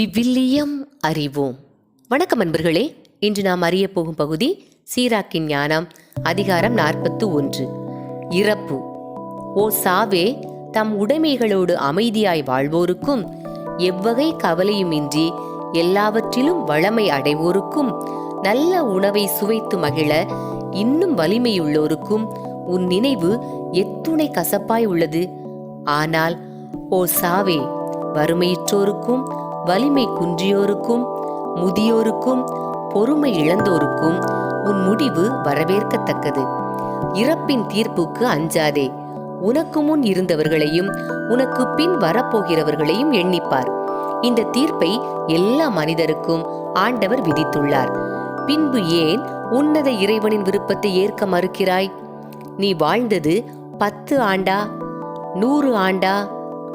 விவிலியம் அறிவோம். வணக்கம் அன்பர்களே இன்று நாம் அறிய போகும் பகுதி சீராக்கின் ஞானம் அதிகாரம் நாற்பத்து ஒன்று. இறப்பு. ஓ சாவே தம் உடைமைகளோடு அமைதியாய் வாழ்வோருக்கும் எவ்வகை கவலையுமின்றி எல்லாவற்றிலும் வளமை அடைவோருக்கும் நல்ல உணவை சுவைத்து மகிழ இன்னும் வலிமையுள்ளோருக்கும் உன் நினைவு எத்துணை கசப்பாய் உள்ளது. ஆனால் ஓ சாவே வறுமையுற்றோருக்கும் வலிமை குன்றியோருக்கும் முதியோருக்கும் பொறுமை இழந்தோருக்கும் உன் முடிவு வரவேற்கத்தக்கது. இறப்பின் தீர்ப்புக்கு அஞ்சாதே. உனக்கு முன் இருந்தவர்களையும் உனக்கு பின் வரப்போகிறவர்களையும் எண்ணிப்பார். இந்த தீர்ப்பை எல்லா மனிதருக்கும் ஆண்டவர் விதித்துள்ளார். பின்பு ஏன் உன்னத இறைவனின் விருப்பத்தை ஏற்க மறுக்கிறாய்? நீ வாழ்ந்தது பத்து ஆண்டா நூறு ஆண்டா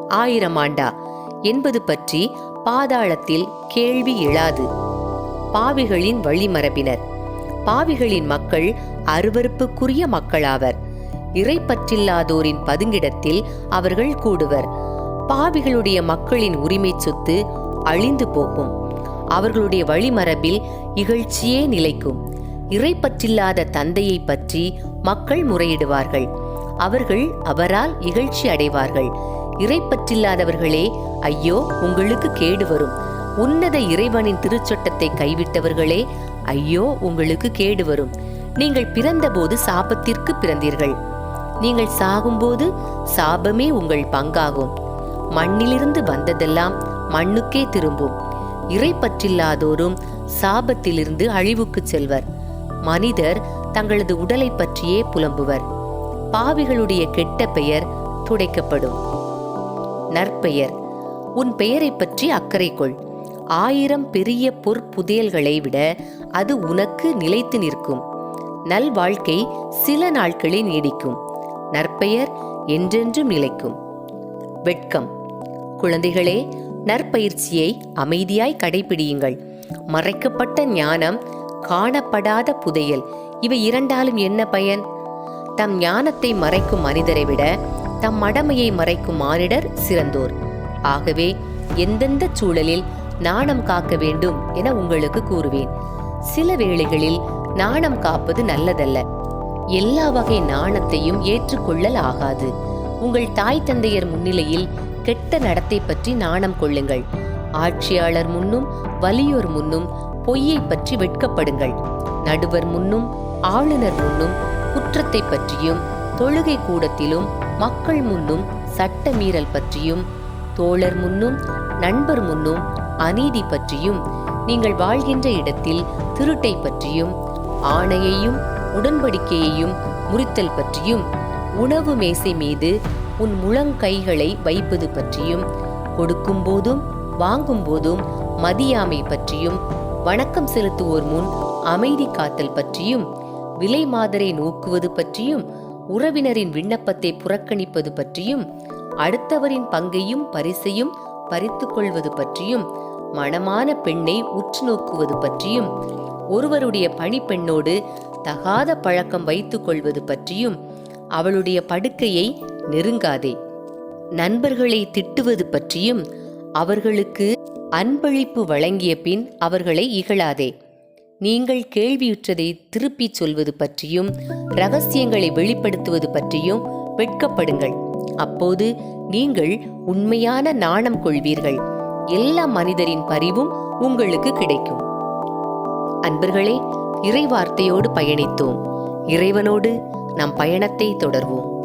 ஆயிரம் ஆண்டா என்பது பற்றி பாதாளத்தில் கேள்வி எழாது. பாவிகளின் வழிமரபினர். பாவிகளின் மக்கள் அருவருப்புக்குரிய மக்களாவர். இறைப்பற்றில்லாதோரின் பதுங்கிடத்தில் அவர்கள் கூடுவர். பாவிகளுடைய மக்களின் உரிமை சொத்து அழிந்து போகும். அவர்களுடைய வழிமரபில் இகழ்ச்சியே நிலைக்கும். இறைப்பற்றில்லாத தந்தையை பற்றி மக்கள் முறையிடுவார்கள். அவர்கள் அவரால் இகழ்ச்சி அடைவார்கள். இறைப்பற்றில்லாதவர்களே ஐயோ உங்களுக்கு கேடு வரும். உன்னத இறைவனின் திருச்சட்டத்தை கைவிட்டவர்களே ஐயோ உங்களுக்கு கேடு வரும். நீங்கள் பிறந்தபோது சாபத்திற்கு பிறந்தீர்கள். நீங்கள் சாகும்போது சாபமே உங்கள் பங்காகும். மண்ணிலிருந்து வந்ததெல்லாம் மண்ணுக்கே திரும்பும். இறைப்பற்றில்லாதோரும் சாபத்திலிருந்து அழிவுக்கு செல்வர். மனிதர் தங்களது உடலை பற்றியே புலம்புவர். பாவிகளுடைய கெட்ட பெயர் துடைக்கப்படும். நற்பெயர். உன் பெயரை பற்றி அக்கறை கொள். ஆயிரம் பெரிய பொற்புதையல்களை விட அது உனக்கு நிலைத்து நிற்கும். நல் வாழ்க்கை சில நாட்களே நீடிக்கும். நற்பெயர் என்றென்றும் நிலைக்கும். வெட்கம். குழந்தைகளே நற்பயிற்சியை அமைதியாய் கடைபிடியுங்கள். மறைக்கப்பட்ட ஞானம் காணப்படாத புதையல் இவை இரண்டாலும் என்ன பயன்? தம் ஞானத்தை மறைக்கும் மனிதரை விட தம் மடமையை மறைக்கும் மானிடர் சிறந்தோர். ஆகவே எந்தெந்த சூழலில் நாணம் காக்க வேண்டும் என உங்களுக்கு கூறுவேன். சில வேளைகளில் நாணம் காப்பது நல்லதல்ல. எல்லா வகை நாணத்தையும் ஏற்றுக்கொள்ளல் ஆகாது. உங்கள் தாய் தந்தையர் முன்னிலையில் கெட்ட நடத்தை பற்றி நாணம் கொள்ளுங்கள். ஆட்சியாளர் முன்னும் வலியோர் முன்னும் பொய்யை பற்றி வெட்கப்படுங்கள். நடுவர் முன்னும் ஆளுநர் முன்னும் குற்றத்தை பற்றியும் தொழுகை கூடத்திலும் மக்கள் முன்னும் சட்ட மீறல் பற்றியும் தோழர் முன்னும் நண்பர் முன்னும் அநீதி பற்றியும் நீங்கள் வாழ்கின்ற இடத்தில் திருட்டை பற்றியும் ஆணையையும் உடன்படிக்கையையும் முறித்தல் பற்றியும் உணவு மேசை மீது உன் முழங்கைகளை வைப்பது பற்றியும் கொடுக்கும் போதும் வாங்கும் போதும் மதியாமை பற்றியும் வணக்கம் செலுத்துவோர் முன் அமைதி காத்தல் பற்றியும் விலை மாதரை நோக்குவது பற்றியும் உறவினரின் விண்ணப்பத்தை புறக்கணிப்பது பற்றியும் அடுத்தவரின் பங்கையும் பரிசையும் பறித்து கொள்வது பற்றியும் மணமான பெண்ணை உற்று நோக்குவது பற்றியும் ஒருவருடைய பணிப்பெண்ணோடு தகாத பழக்கம் வைத்துக் கொள்வது பற்றியும் அவளுடைய படுக்கையை நெருங்காதே. நண்பர்களை திட்டுவது பற்றியும் அவர்களுக்கு அன்பளிப்பு வழங்கிய பின் அவர்களை இகழாதே. நீங்கள் கேள்வியுற்றதை திருப்பிச் சொல்வது பற்றியும் ரகசியங்களை வெளிப்படுத்துவது பற்றியும் வெட்கப்படுங்கள். அப்போது நீங்கள் உண்மையான நாணம் கொள்வீர்கள். எல்லா மனிதரின் பரிவும் உங்களுக்கு கிடைக்கும். அன்பர்களே இறைவார்த்தையோடு பயணித்தோம். இறைவனோடு நம் பயணத்தை தொடர்வோம்.